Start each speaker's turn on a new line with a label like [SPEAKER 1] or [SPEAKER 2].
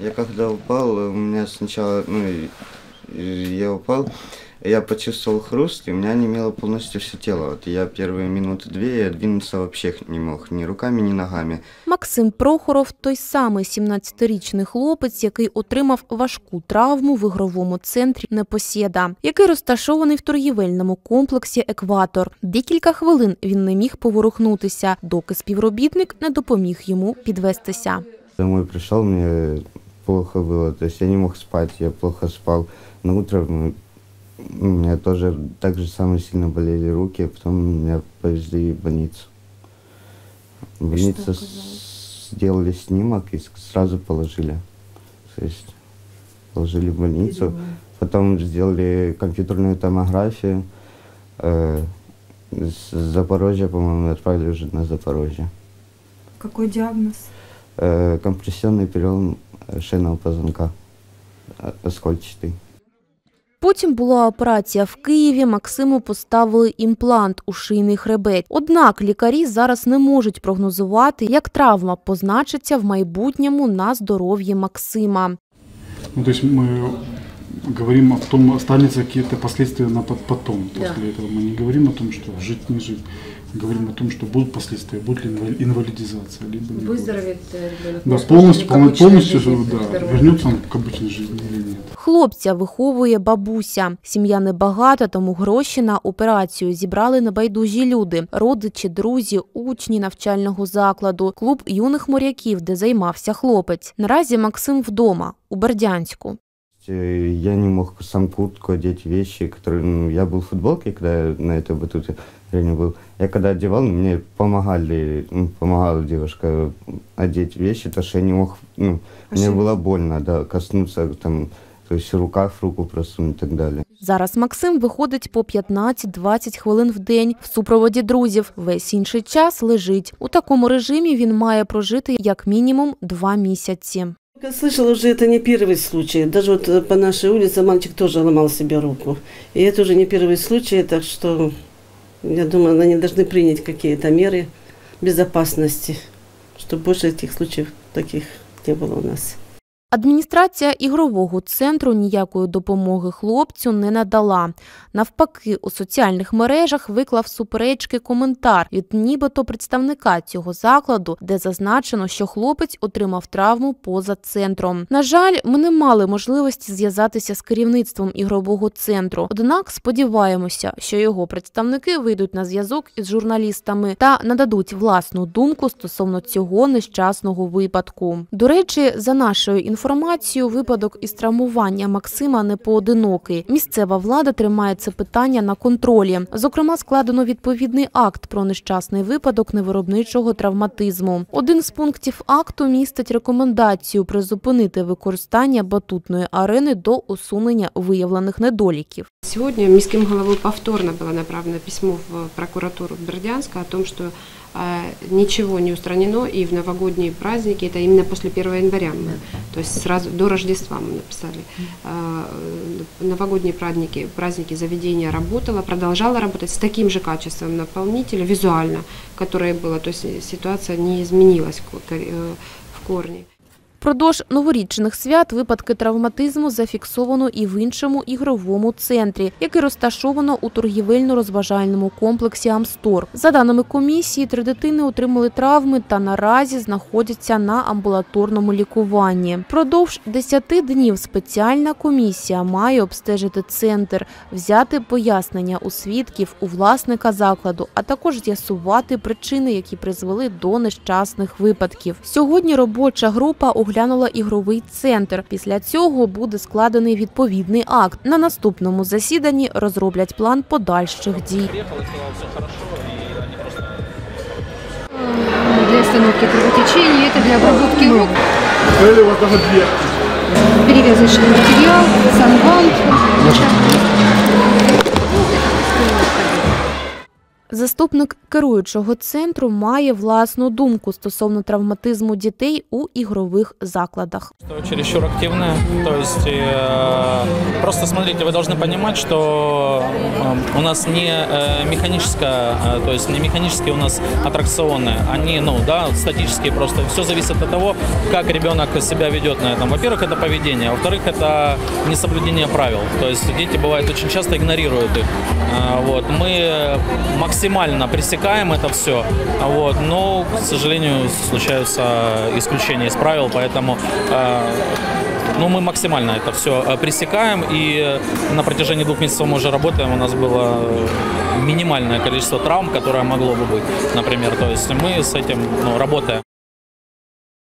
[SPEAKER 1] Я когда упал, у меня сначала, ну, я упал, я почувствовал хруст, и у меня онемело полностью все тело. Вот я первые минуты две я двинуться вообще не мог, ни руками, ни ногами.
[SPEAKER 2] Максим Прохоров той самий 17-річний хлопець, який отримав важку травму в ігровому центрі Непосєда, який розташований в торгівельному комплексі Екватор. Декілька хвилин він не міг поворухнутися, доки співробітник не допоміг йому підвестися.
[SPEAKER 1] Домой пришел, мне плохо было, то есть я не мог спать, я плохо спал. На утро у меня тоже так же самое сильно болели руки, потом меня повезли в больницу. В больнице сделали снимок и сразу положили. То есть положили в больницу, потом сделали компьютерную томографию. Э, с Запорожья, по-моему, отправили уже на Запорожье.
[SPEAKER 3] Какой диагноз?
[SPEAKER 1] Э, компрессионный перелом э, шейного позвонка, э, оскольчатый.
[SPEAKER 2] Потім була операція в Києві. Максиму поставили імплант у шийний хребет. Однак лікарі зараз не можуть прогнозувати, як травма позначиться в майбутньому на здоров'ї Максима.
[SPEAKER 4] Ну, то есть мы говорим о том, останется какие-то последствия на пот- потом. После этого мы не говорим о том, что жить, не жить. Мы говорим о том, что будут последствия, будет ли инвали- инвалидизация, либо не будет.
[SPEAKER 5] Выздоровеет э, ребенок?
[SPEAKER 4] Да,
[SPEAKER 5] может,
[SPEAKER 4] полностью,
[SPEAKER 5] к
[SPEAKER 4] полно-
[SPEAKER 5] обычной
[SPEAKER 4] полностью
[SPEAKER 5] жизни,
[SPEAKER 4] да,
[SPEAKER 5] здоровой?
[SPEAKER 4] вернется он к обычной жизни или нет.
[SPEAKER 2] Хлопця виховує бабуся. Сім'я небагата, тому гроші на операцію зібрали небайдужі люди, родичі, друзі, учні навчального закладу, клуб юних моряків, де займався хлопець. Наразі Максим вдома у Бердянську.
[SPEAKER 1] Э, Я не мог сам куртку одеть, вещи, которые... ну, я был в футболке, когда я на этой батуте не был. Я когда одевал, мне помогали, ну, помогала девушка одеть вещи, потому что я не мог... Ну, мне было больно, да, коснуться там, то есть в руках в руку просунуть и так далее.
[SPEAKER 2] Зараз Максим виходить по 15-20 хвилин в день в супроводі друзів. Весь інший час лежить. У такому режимі він має прожити як мінімум два місяці.
[SPEAKER 6] Я слышала уже, это не первый случай. Даже вот э, по нашей улице мальчик тоже ломал себе руку. И это уже не первый случай, так что я думаю, они должны принять какие-то меры безопасности, чтобы больше этих случаев таких не было у нас.
[SPEAKER 2] Адміністрація ігрового центру ніякої допомоги хлопцю не надала. Навпаки, у соціальних мережах виклав суперечки коментар від нібито представника цього закладу, де зазначено, що хлопець отримав травму поза центром. На жаль, ми не мали можливості зв'язатися з керівництвом ігрового центру. Однак сподіваємося, що його представники вийдуть на зв'язок із журналістами та нададуть власну думку стосовно цього нещасного випадку. До речі, за нашою інформацією, випадок із травмування Максима не поодинокий. Місцева влада тримає це питання на контролі. Зокрема, складено відповідний акт про нещасний випадок невиробничого травматизму. Один з пунктів акту містить рекомендацію призупинити використання батутної арени до усунення виявлених недоліків.
[SPEAKER 5] Сегодня міським головой повторно было направлено письмо в прокуратуру Бердянска о том, э, ничего не устранено, и в новогодние праздники, это именно после 1 января, мы, то есть сразу до Рождества мы написали, э, новогодние праздники, праздники заведения работало, продолжало работать с таким же качеством наполнителя, визуально, которое было, то есть ситуация не изменилась ко- э, в корне.
[SPEAKER 2] Впродовж новорічних свят випадки травматизму зафіксовано і в іншому ігровому центрі, який розташовано у торгівельно-розважальному комплексі Амстор. За даними комісії, три дитини отримали травми та наразі знаходяться на амбулаторному лікуванні. Впродовж 10 днів спеціальна комісія має обстежити центр, взяти пояснення у свідків, у власника закладу, а також з'ясувати причини, які призвели до нещасних випадків. Сьогодні робоча група оглянула ігровий центр. Після цього буде складений відповідний акт. На наступному засіданні розроблять план подальших дій.
[SPEAKER 7] для остановки кровотечения, это для обработки рук, перевязочный материал, санбант.
[SPEAKER 2] Заступник керуючого центру має власну думку стосовно травматизму дітей у ігрових закладах.
[SPEAKER 8] Через активне, активная. Просто смотрите, вы должны понимать, что э, у нас не э, механическая, э, то есть не механические у нас аттракционы, они, ну да, статические просто. Все зависит от того, как ребенок себя ведет на этом. Во-первых, это поведение, во-вторых, это несоблюдение правил. То есть дети бывают очень часто игнорируют их. Э, вот мы максимально пресекаем это все, вот, но, к сожалению, случаются исключения из правил, поэтому э, ну, мы максимально это все пресекаем, и на протяжении двух месяцев мы уже работаем, у нас было минимальное количество травм, которое могло бы быть, например, то есть мы с этим ну, работаем.